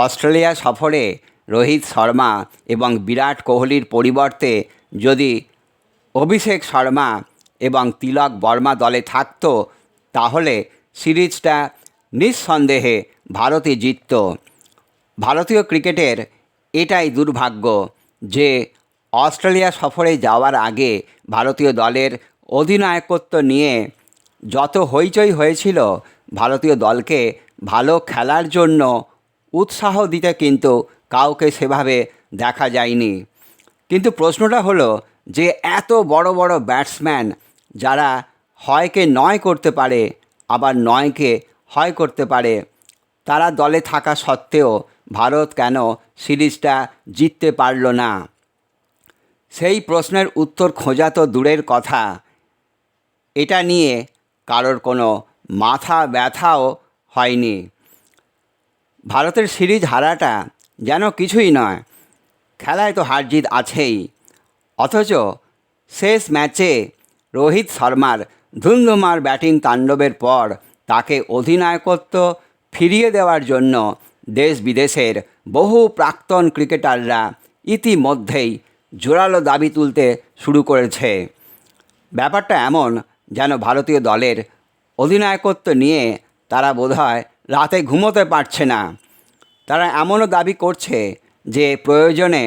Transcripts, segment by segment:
Australia সফরে রোহিত শর্মা এবং বিরাট কোহলির পরিবর্তে যদি অভিষেক শর্মা এবং তিলক বর্মা দলে থাকতো, তাহলে সিরিজটা নিঃসন্দেহে ভারতে জিতত। ভারতীয় ক্রিকেটের এটাই দুর্ভাগ্য যে অস্ট্রেলিয়া সফরে যাওয়ার আগে ভারতীয় দলের অধিনায়কত্ব নিয়ে যত হইচই হয়েছিল, ভারতীয় দলকে ভালো খেলার জন্য উৎসাহ দিতে কিন্তু কাউকে সেভাবে দেখা যায়নি। কিন্তু প্রশ্নটা হলো যে এত বড় বড় ব্যাটসম্যান যারা হয়কে নয় করতে পারে, আবার নয়কে হয় করতে পারে, তারা দলে থাকা সত্ত্বেও ভারত কেন সিরিজটা জিততে পারল না? সেই প্রশ্নের উত্তর খোঁজা তো দূরের কথা। এটা নিয়ে কারোর কোনো মাথা ব্যথাও হয়নি। ভারতের সিরিজ হারাটা যেন কিছুই নয়। খেলায় তো হার জিত আছেই। অথচ শেষ ম্যাচে রোহিত শর্মার ধুন্ধুমার ব্যাটিং তাণ্ডবের পর তাকে অধিনায়কত্ব ফিরিয়ে দেওয়ার জন্য দেশ বিদেশের বহু প্রাক্তন ক্রিকেটাররা ইতিমধ্যেই জোরালো দাবি তুলতে শুরু করেছে। ব্যাপারটা এমন যেন ভারতীয় দলের অধিনায়কত্ব নিয়ে তারা বোধহয় রাতে ঘুমোতে পারছে না। তারা এমনও দাবি করছে যে প্রয়োজনে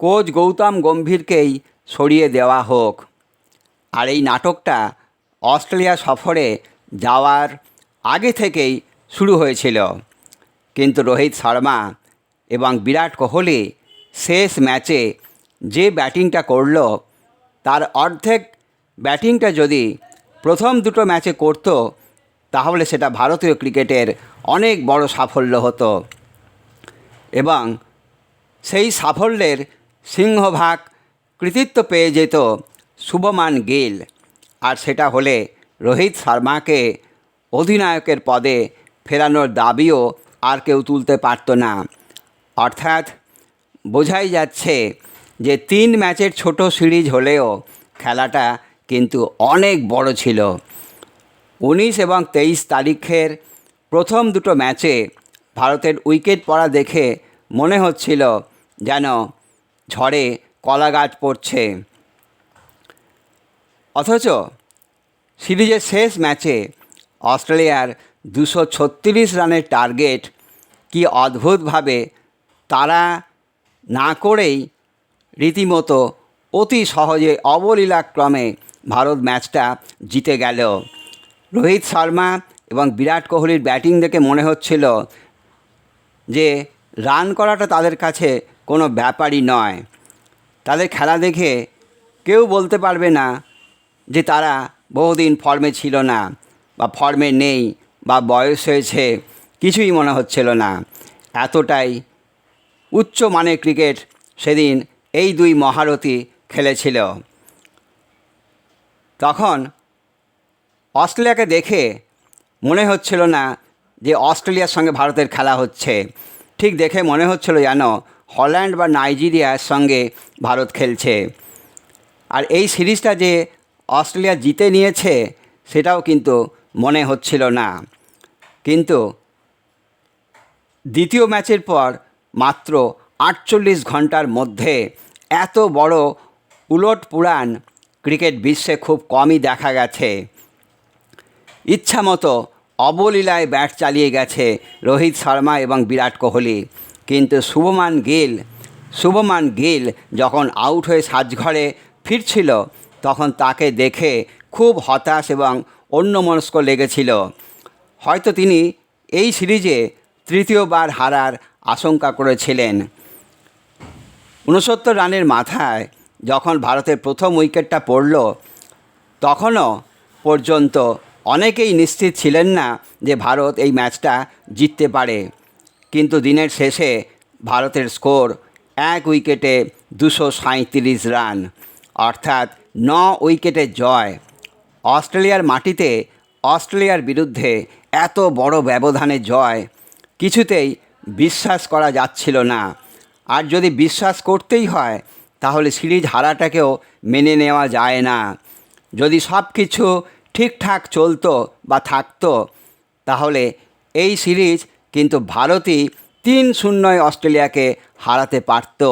কোচ গৌতম গম্ভীরকেই সরিয়ে দেওয়া হোক। আর এই নাটকটা অস্ট্রেলিয়া সফরে যাওয়ার আগে থেকেই শুরু হয়েছিল। কিন্তু রোহিত শর্মা এবং বিরাট কোহলি শেষ ম্যাচে যে ব্যাটিংটা করল, তার অর্ধেক ব্যাটিংটা যদি প্রথম দুটো ম্যাচে করতো তাহলে সেটা ভারতীয় ক্রিকেটের অনেক বড় সাফল্য হতো। এবং সেই সাফল্যের সিংহভাগ কৃতিত্ব পেয়ে যেত শুভমান গিল। আর সেটা হলে রোহিত শর্মাকে অধিনায়কের পদে ফেরানোর দাবিও আর কেউ তুলতে পারতো না। অর্থাৎ বোঝাই যাচ্ছে যে তিন ম্যাচের ছোট সিরিজ হলেও খেলাটা কিন্তু অনেক বড় ছিল। উনিশ এবং তেইশ তারিখের প্রথম দুটো ম্যাচে ভারতের উইকেট পড়া দেখে মনে হচ্ছিল যেন ঝড়ে কলা গাছ পড়ছে। অথচ সিরিজের শেষ ম্যাচে অস্ট্রেলিয়ার দুশো ছত্রিশ রানের টার্গেট কি অদ্ভুতভাবে তারা না করেই রীতিমতো অতি সহজে অবলীলাক্রমে ভারত ম্যাচটা জিতে গেল। রোহিত শর্মা এবং বিরাট কোহলির ব্যাটিং দেখে মনে হচ্ছিল যে রান করাটা তাদের কাছে কোনো ব্যাপারই নয়। তাদের খেলা দেখে কেউ বলতে পারবে না যে তারা বহুদিন ফর্মে ছিল না বা ফর্মে নেই বা বয়স হয়েছে, কিছুই মনে হচ্ছিল না। এতটাই উচ্চ মানের ক্রিকেট সেদিন এই দুই মহারথী খেলেছিল। তখন অস্ট্রেলিয়াকে দেখে মনে হচ্ছিল না যে অস্ট্রেলিয়ার সঙ্গে ভারতের খেলা হচ্ছে। ঠিক দেখে মনে হচ্ছিল যেন হল্যান্ড বা নাইজেরিয়ার সঙ্গে ভারত খেলছে। আর এই সিরিজটা যে অস্ট্রেলিয়া জিতে নিয়েছে, সেটাও কিন্তু মনে হচ্ছিল না। কিন্তু দ্বিতীয় ম্যাচের পর মাত্র আটচল্লিশ ঘণ্টার মধ্যে এত বড় উলট পুরাণ ক্রিকেট বিশ্বে খুব কমই দেখা গেছে। ইচ্ছামতো অবলীলায় ব্যাট চালিয়ে গেছে রোহিত শর্মা এবং বিরাট কোহলি। কিন্তু শুভমান গিল শুভমান গিল যখন আউট হয়ে সাজঘরে ফিরছিল, তখন তাকে দেখে খুব হতাশ এবং অন্যমনস্ক লেগেছিল। হয়তো তিনি এই সিরিজে তৃতীয়বার হারার আশঙ্কা করেছিলেন। উনসত্তর রানের মাথায় যখন ভারতের প্রথম উইকেটটা পড়ল, তখনও পর্যন্ত অনেকেই নিশ্চিত ছিলেন না যে ভারত এই ম্যাচটা জিততে পারে। কিন্তু দিনের শেষে ভারতের স্কোর এক উইকেটে দুশো সাঁইত্রিশ রান, অর্থাৎ ন উইকেটের জয়। অস্ট্রেলিয়ার মাটিতে অস্ট্রেলিয়ার বিরুদ্ধে এত বড় ব্যবধানে জয় কিছুতেই বিশ্বাস করা যাচ্ছিল না। আর যদি বিশ্বাস করতেই হয়, তাহলে সিরিজ হারাটাকেও মেনে নেওয়া যায় না। যদি সব কিছু ঠিকঠাক চলতো বা থাকতো তাহলে এই সিরিজ কিন্তু ভারতই তিন শূন্যয় অস্ট্রেলিয়াকে হারাতে পারত।